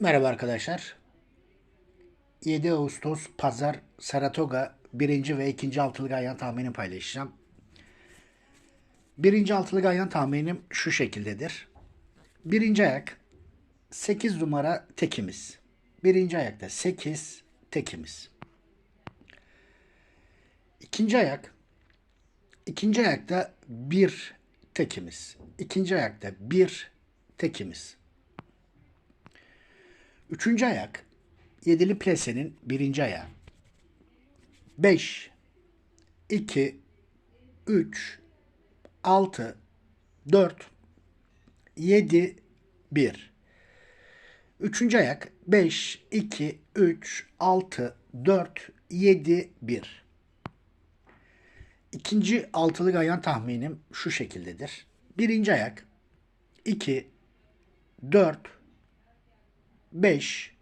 Merhaba arkadaşlar. 7 Ağustos Pazar Saratoga 1. ve 2. altılı ganyan tahmini paylaşacağım. 1. altılı ganyan tahminim şu şekildedir. 1. ayak 8 numara tekimiz. 1. ayakta 8 tekimiz. 2. ayak 2. ayakta 1 tekimiz. 2. ayakta 1 tekimiz. Üçüncü ayak. Yedili plesenin birinci ayağı. 5, 2, 3, 6, 4, 7, 1. Üçüncü ayak. 5, 2, 3, 6, 4, 7, 1. İkinci altılı gayan tahminim şu şekildedir. Birinci ayak. 2, 4, 5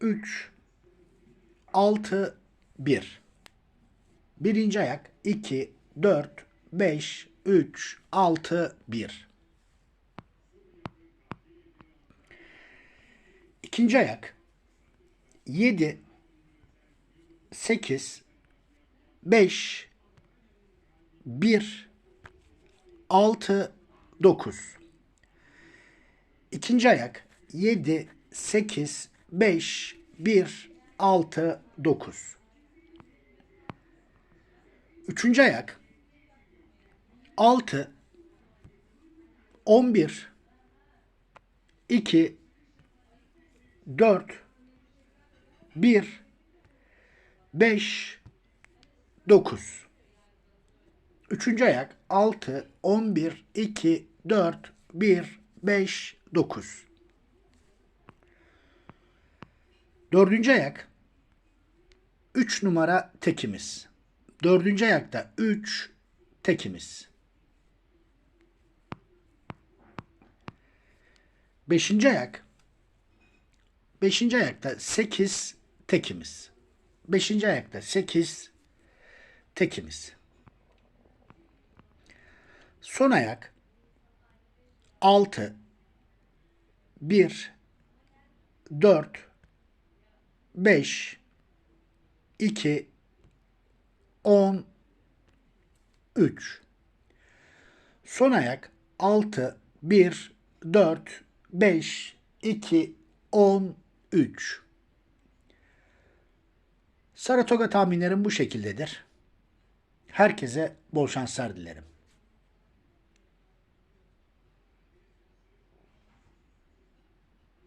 3 6 1 Birinci ayak 2 4 5 3 6 1 İkinci ayak 7 8 5 1 6 9 İkinci ayak 7 8 5 1 6 9 Üçüncü ayak. 6 11 2 4 1 5 9 Üçüncü ayak. 6 11 2 4 1 5 9 Dördüncü ayak 3 numara tekimiz. Dördüncü ayakta 3 tekimiz. Beşinci ayak Beşinci ayakta 8 tekimiz. Beşinci ayakta 8 tekimiz. Son ayak 6 1 4 5 2 10 3 Son ayak 6 1 4 5 2 10 3 Saratoga tahminlerim bu şekildedir. Herkese bol şanslar dilerim.